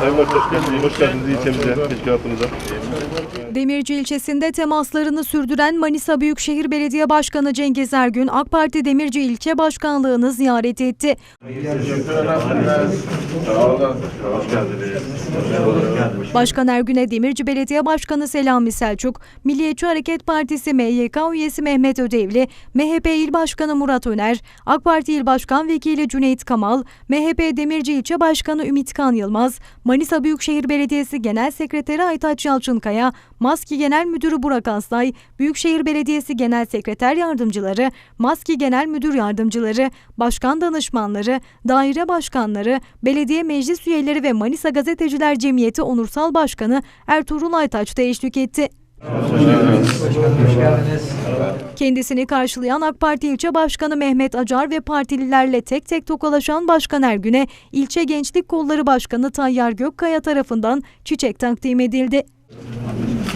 Sayın Başkan hoş geldiniz. Hoş geldiniz ilçemize, teşkilatımıza. Demirci ilçesinde temaslarını sürdüren Manisa Büyükşehir Belediye Başkanı Cengiz Ergün, AK Parti Demirci İlçe Başkanlığı'nı ziyaret etti. Başkan Ergün'e Demirci Belediye Başkanı Selami Selçuk, Milliyetçi Hareket Partisi MYK üyesi Mehmet Ödevli, MHP İl Başkanı Murat Öner, AK Parti İl Başkan Vekili Cüneyt Kamal, MHP Demirci İlçe Başkanı Ümit Kan Yılmaz, Manisa Büyükşehir Belediyesi Genel Sekreteri Aytaç Yalçınkaya, Maski Genel Müdürü Burak Aslay, Büyükşehir Belediyesi Genel Sekreter Yardımcıları, Maski Genel Müdür Yardımcıları, Başkan Danışmanları, Daire Başkanları, Belediye Meclis Üyeleri ve Manisa Gazeteciler Cemiyeti Onursal Başkanı Ertuğrul Aytaç da eşlik etti. Kendisini karşılayan AK Parti ilçe başkanı Mehmet Acar ve partililerle tek tek tokalaşan Başkan Ergün'e ilçe Gençlik Kolları Başkanı Tayyar Gökkaya tarafından çiçek takdim edildi.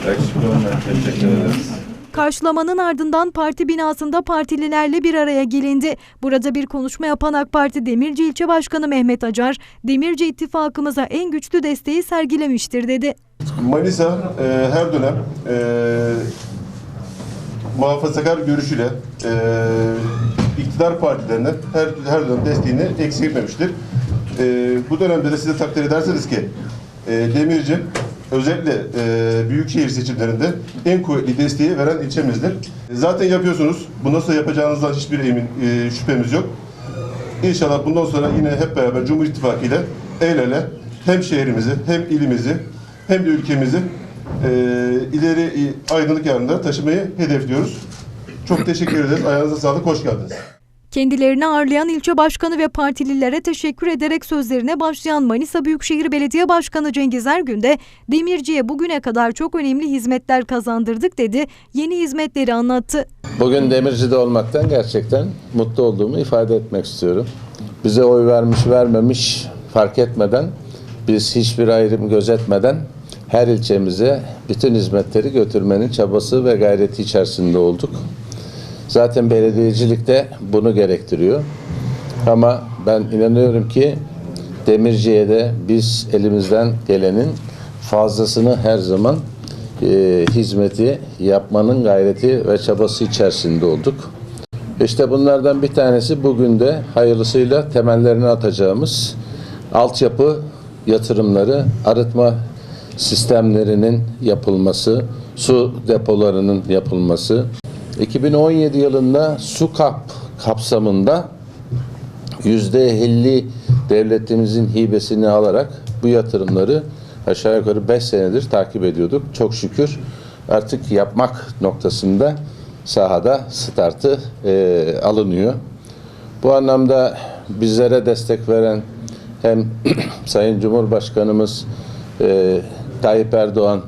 Teşekkür ederiz. Karşılamanın ardından parti binasında partililerle bir araya gelindi. Burada bir konuşma yapan AK Parti Demirci İlçe Başkanı Mehmet Acar, Demirci ittifakımıza en güçlü desteği sergilemiştir dedi. Manisa e, her dönem e, muhafazakar görüşüyle e, iktidar partilerine her, her dönem desteğini eksik etmemiştir. E, bu dönemde de size takdir ederseniz ki e, Demirci özellikle e, büyükşehir seçimlerinde en kuvvetli desteği veren ilçemizdir. Zaten yapıyorsunuz. Bu nasıl yapacağınızdan hiçbir emin e, şüphemiz yok. İnşallah bundan sonra yine hep beraber Cumhur İttifakı ile el ele hem şehrimizi hem ilimizi hem de ülkemizi e, ileri e, aydınlık yarınlara taşımayı hedefliyoruz. Çok teşekkür ederiz. Ayağınıza sağlık. Hoş geldiniz. Kendilerini ağırlayan ilçe başkanı ve partililere teşekkür ederek sözlerine başlayan Manisa Büyükşehir Belediye Başkanı Cengiz Ergün de Demirci'ye bugüne kadar çok önemli hizmetler kazandırdık dedi, yeni hizmetleri anlattı. Bugün Demirci'de olmaktan gerçekten mutlu olduğumu ifade etmek istiyorum. Bize oy vermiş vermemiş fark etmeden, biz hiçbir ayrım gözetmeden her ilçemize bütün hizmetleri götürmenin çabası ve gayreti içerisinde olduk. Zaten belediyecilik de bunu gerektiriyor. Ama ben inanıyorum ki Demirci'ye de biz elimizden gelenin fazlasını her zaman e, hizmeti yapmanın gayreti ve çabası içerisinde olduk. İşte bunlardan bir tanesi bugün de hayırlısıyla temellerini atacağımız altyapı yatırımları, arıtma sistemlerinin yapılması, su depolarının yapılması. 2017 yılında su kap kapsamında yüzde 50 devletimizin hibesini alarak bu yatırımları aşağı yukarı 5 senedir takip ediyorduk. Çok şükür artık yapmak noktasında sahada startı e, alınıyor. Bu anlamda bizlere destek veren hem Sayın Cumhurbaşkanımız e, Tayyip Erdoğan,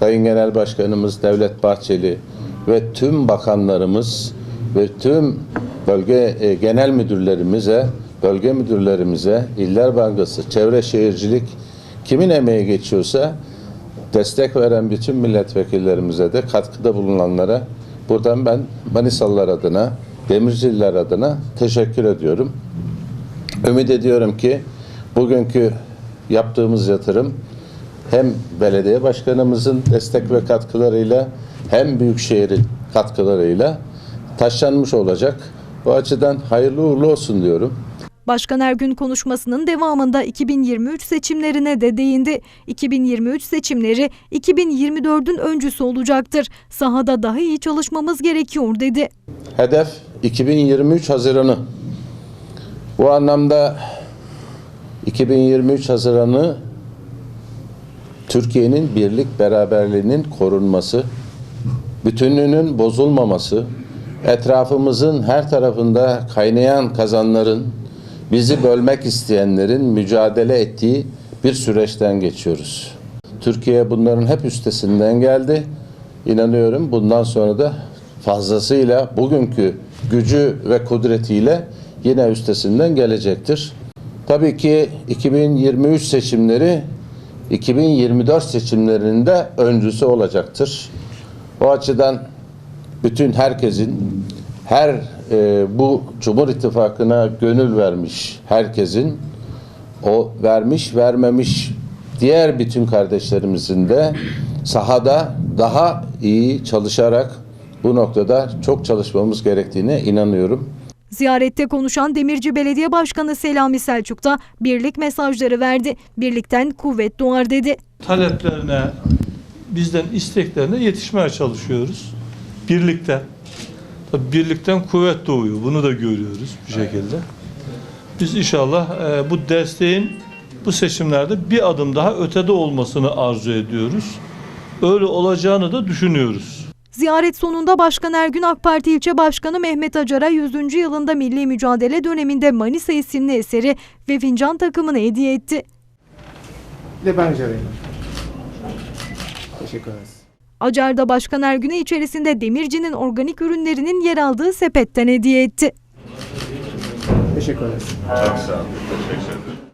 Sayın Genel Başkanımız Devlet Bahçeli ve tüm bakanlarımız ve tüm bölge e, genel müdürlerimize, bölge müdürlerimize, İller Bankası, Çevre Şehircilik kimin emeği geçiyorsa destek veren bütün milletvekillerimize de katkıda bulunanlara buradan ben Manisalılar adına, Demircililer adına teşekkür ediyorum. Ümit ediyorum ki bugünkü yaptığımız yatırım hem belediye başkanımızın destek ve katkılarıyla hem büyükşehirin katkılarıyla taşlanmış olacak. Bu açıdan hayırlı uğurlu olsun diyorum. Başkan Ergün konuşmasının devamında 2023 seçimlerine de değindi. 2023 seçimleri 2024'ün öncüsü olacaktır. Sahada daha iyi çalışmamız gerekiyor dedi. Hedef 2023 Haziran'ı. Bu anlamda 2023 Haziran'ı Türkiye'nin birlik beraberliğinin korunması, bütünlüğünün bozulmaması, etrafımızın her tarafında kaynayan kazanların, bizi bölmek isteyenlerin mücadele ettiği bir süreçten geçiyoruz. Türkiye bunların hep üstesinden geldi. İnanıyorum bundan sonra da fazlasıyla bugünkü gücü ve kudretiyle yine üstesinden gelecektir. Tabii ki 2023 seçimleri 2024 seçimlerinin de öncüsü olacaktır. O açıdan bütün herkesin her e, bu Cumhur İttifakı'na gönül vermiş herkesin o vermiş vermemiş diğer bütün kardeşlerimizin de sahada daha iyi çalışarak bu noktada çok çalışmamız gerektiğine inanıyorum. Ziyarette konuşan Demirci Belediye Başkanı Selami Selçuk da birlik mesajları verdi. Birlikten kuvvet doğar dedi. taleplerine, bizden isteklerine yetişmeye çalışıyoruz. Birlikte. Tabii birlikten kuvvet doğuyor. Bunu da görüyoruz bir şekilde. Biz inşallah e, bu desteğin bu seçimlerde bir adım daha ötede olmasını arzu ediyoruz. Öyle olacağını da düşünüyoruz. Ziyaret sonunda Başkan Ergün AK Parti İlçe Başkanı Mehmet Acar'a 100. yılında milli mücadele döneminde Manisa isimli eseri ve fincan takımını hediye etti. De ben vereyim. Teşekkür ederiz. Acar da Başkan Ergün'e içerisinde Demirci'nin organik ürünlerinin yer aldığı sepetten hediye etti. Teşekkür ederiz. Çok sağ olun. Teşekkür ederim.